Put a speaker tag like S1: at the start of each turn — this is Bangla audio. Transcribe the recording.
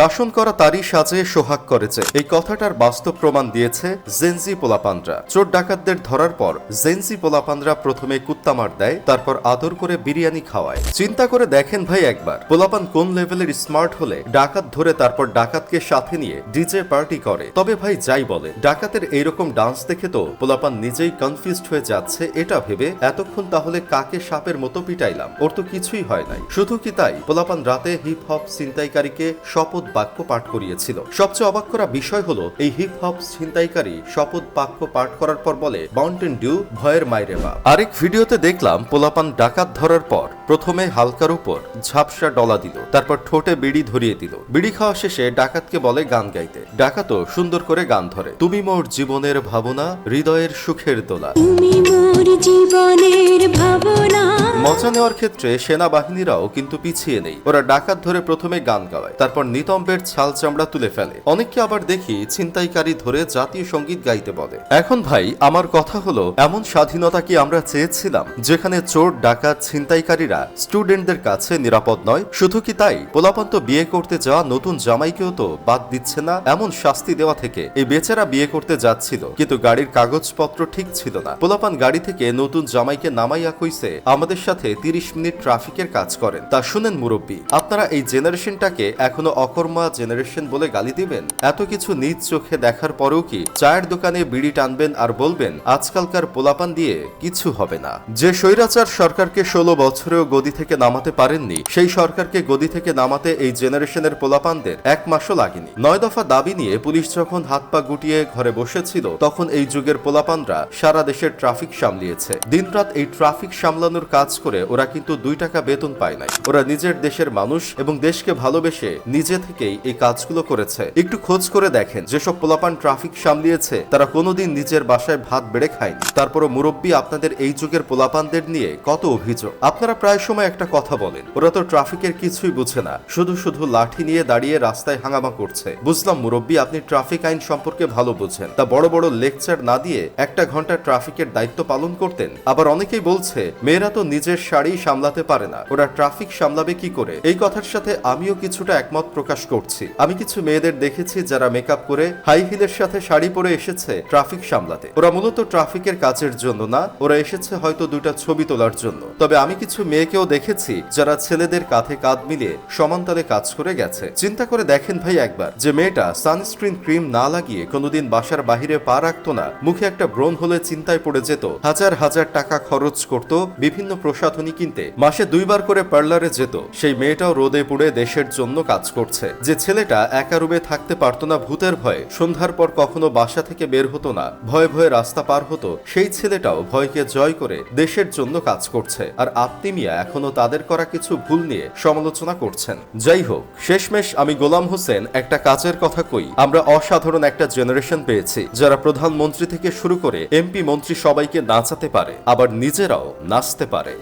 S1: শাসন করা তারই সাজে সোহাগ করেছে। এই কথাটার বাস্তব প্রমাণ দিয়েছে জেনজি পোলাপানরা চোর ডাকাতদের ধরার পর জেনজি পোলাপানরা প্রথমে কুত্তামার দেয়, তারপর আদর করে বিরিয়ানি খাওয়ায়। চিন্তা করে দেখেন ভাই একবার, পোলাপান কোন লেভেলের স্মার্ট হলে ডাকাত ধরে তারপর ডাকাতকে সাথে নিয়ে ডিজে পার্টি করে। তবে ভাই যাই বলে, ডাকাতের এইরকম ডান্স দেখে তো পোলাপান নিজেই কনফিউজড হয়ে যাচ্ছে, এটা ভেবে এতক্ষণ তাহলে কাকে সাপের মতো পিটাইলাম? ওর তো কিছুই হয় নাই। শুধু কি তাই? পোলাপান রাতে হিপ হপ ছিনতাইকারীকে শপথ বাক্য পাঠ করিয়েছিল। সবচেয়ে অবাক করা বিষয় হলো, এই হিপ হপ ছিনতাইকারী শপথ বাক্য পাঠ করার পর বলে মাউন্টেন ডিউ ভয়ের মাইরে বা আরেক ভিডিওতে দেখলাম, পোলাপান ডাকাত ধরার পর প্রথমে হালকার উপর ঝাপসা ডলা দিল তারপর ঠোঁটে বিড়ি ধরিয়ে দিল। বিড়ি খাওয়া শেষে ডাকাতকে বলে গান গাইতে। ডাকাতও সুন্দর করে গান ধরে। তুমি মোর জীবনের ভাবনা হৃদয়ের সুখের দোলা।
S2: তুমি মোর জীবনের ভাবনা।
S1: মজা নেওয়ার ক্ষেত্রে সেনাবাহিনীরাও কিন্তু পিছিয়ে নেই। ওরা ডাকাত ধরে প্রথমে গান গাওয়ায় তারপর নিতম্বের ছাল চামড়া তুলে ফেলে। অনেককে আবার দেখি ছিনতাইকারী ধরে জাতীয় সংগীত গাইতে বলে। এখন ভাই আমার কথা হলো এমন স্বাধীনতা কি আমরা চেয়েছিলাম যেখানে চোর ডাকাত ছিনতাইকারীরা স্টুডেন্টদের কাছে নিরাপদ নয়। শুধু কি তাই? পোলাপান্ত বিয়ে করতে যাওয়া নতুন জামাইকেও তো বাদ দিচ্ছে না, এমন শাস্তি দেওয়া থেকে। এই বেচারা বিয়ে করতে যাচ্ছিল, কিন্তু গাড়ির কাগজপত্র ঠিক ছিল না। পোলাপান গাড়ি থেকে নতুন জামাইকে নামাইয়া কইছে, আমাদের সাথে তিরিশ মিনিট ট্রাফিকের কাজ করেন। তা শুনেন মুরব্বী, আপনারা এই জেনারেশনটাকে এখনও অকর্মা জেনারেশন বলে গালি দিবেন? এত কিছু নিজ চোখে দেখার পরেও কি চায়ের দোকানে বিড়ি টানবেন আর বলবেন, আজকালকার পোলাপান দিয়ে কিছু হবে না? যে স্বৈরাচার সরকারকে ষোলো বছরেও গদি থেকে নামাতে পারেননি। সেই সরকারকে গদি থেকে নামাতে এই জেনারেশনের পোলাপানদের এক মাসও লাগেনি। নয় দফা দাবি নিয়ে পুলিশ যখন হাত পা গুটিয়ে ঘরে বসেছিল, তখন এই যুগের পোলাপানরা সারা দেশের ট্রাফিক সামলিয়েছে। দিনরাত এই ট্রাফিক সামলানোর কাজ করে ওরা কিন্তু দুই টাকা বেতন পায় নাই। ওরা নিজের দেশের মানুষ এবং দেশকে ভালোবেসে নিজে থেকেই এই কাজগুলো করেছে। একটু খোঁজ করে দেখেন, যেসব পোলাপান ট্রাফিক সামলিয়েছে, তারা কোনোদিন নিজের বাসায় ভাত বেড়ে খায়নি। তারপরও মুরব্বী আপনাদের এই যুগের পোলাপানদের নিয়ে কত অভিযোগ। আপনারা প্রায় সময় একটা কথা বলেন। ওরা তো ট্রাফিকের কিছুই বুঝে না। শুধু শুধু লাঠি নিয়ে দাঁড়িয়ে রাস্তায় হাঙ্গামা করছে। বুঝলাম মুরব্বী, আপনি ট্রাফিক আইন সম্পর্কে ভালো বুঝেন। তা বড় বড় লেকচার না দিয়ে একটা ঘণ্টা ট্রাফিকের দায়িত্ব পালন করতেন? আবার অনেকেই বলছে, মেয়েরা তো নিজের শাড়ি সামলাতে পারে না। ওরা ট্রাফিক সামলাবে কি করে? এই কথার সাথে আমিও কিছুটা একমত প্রকাশ করছি। আমি কিছু মেয়েদের দেখেছি যারা মেকআপ করে হাই হিলের সাথে শাড়ি পরে এসেছে ট্রাফিক সামলাতে। ওরা মূলত ট্রাফিকের কাজের জন্য না, ওরা এসেছে হয়তো দুটা ছবি তোলার জন্য। তবে আমি কিছু মেয়েকেও দেখেছি যারা ছেলেদের কাঁধে কাঁধ মিলিয়ে সমান্তলে কাজ করে গেছে। চিন্তা করে দেখেন ভাই একবার যে মেয়েটা সানস্ক্রিন ক্রিম না লাগিয়ে কোনোদিন বাসার বাহিরে পা রাখতো না, মুখে একটা ব্রণ হলে চিন্তায় পড়ে যেত, হাজার হাজার টাকা খরচ করত, বিভিন্ন প্রসাধনী কিনতে, মাসে দুইবার করে পার্লারে যেত। সেই মেয়েটাও রোদে পুড়ে দেশের জন্য কাজ করছে। যে ছেলেটা একা রুমে থাকতে পারতো না ভূতের ভয়ে, সন্ধ্যার পর কখনো বাসা থেকে বের হতো না, ভয়ে ভয়ে রাস্তা পার হতো, সেই ছেলেটাও ভয়কে জয় করে দেশের জন্য কাজ করছে। আর আপনি এখনও তাদের করা কিছু ভুল নিয়ে সমালোচনা করছেন। যাই হোক, শেষমেশ আমি গোলাম হোসেন একটা কাজের কথা কই। আমরা অসাধারণ একটা জেনারেশন পেয়েছি, যারা প্রধানমন্ত্রী থেকে শুরু করে এমপি মন্ত্রী সবাইকে নাচাতে পারে, আবার নিজেরাও নাচতে পারে।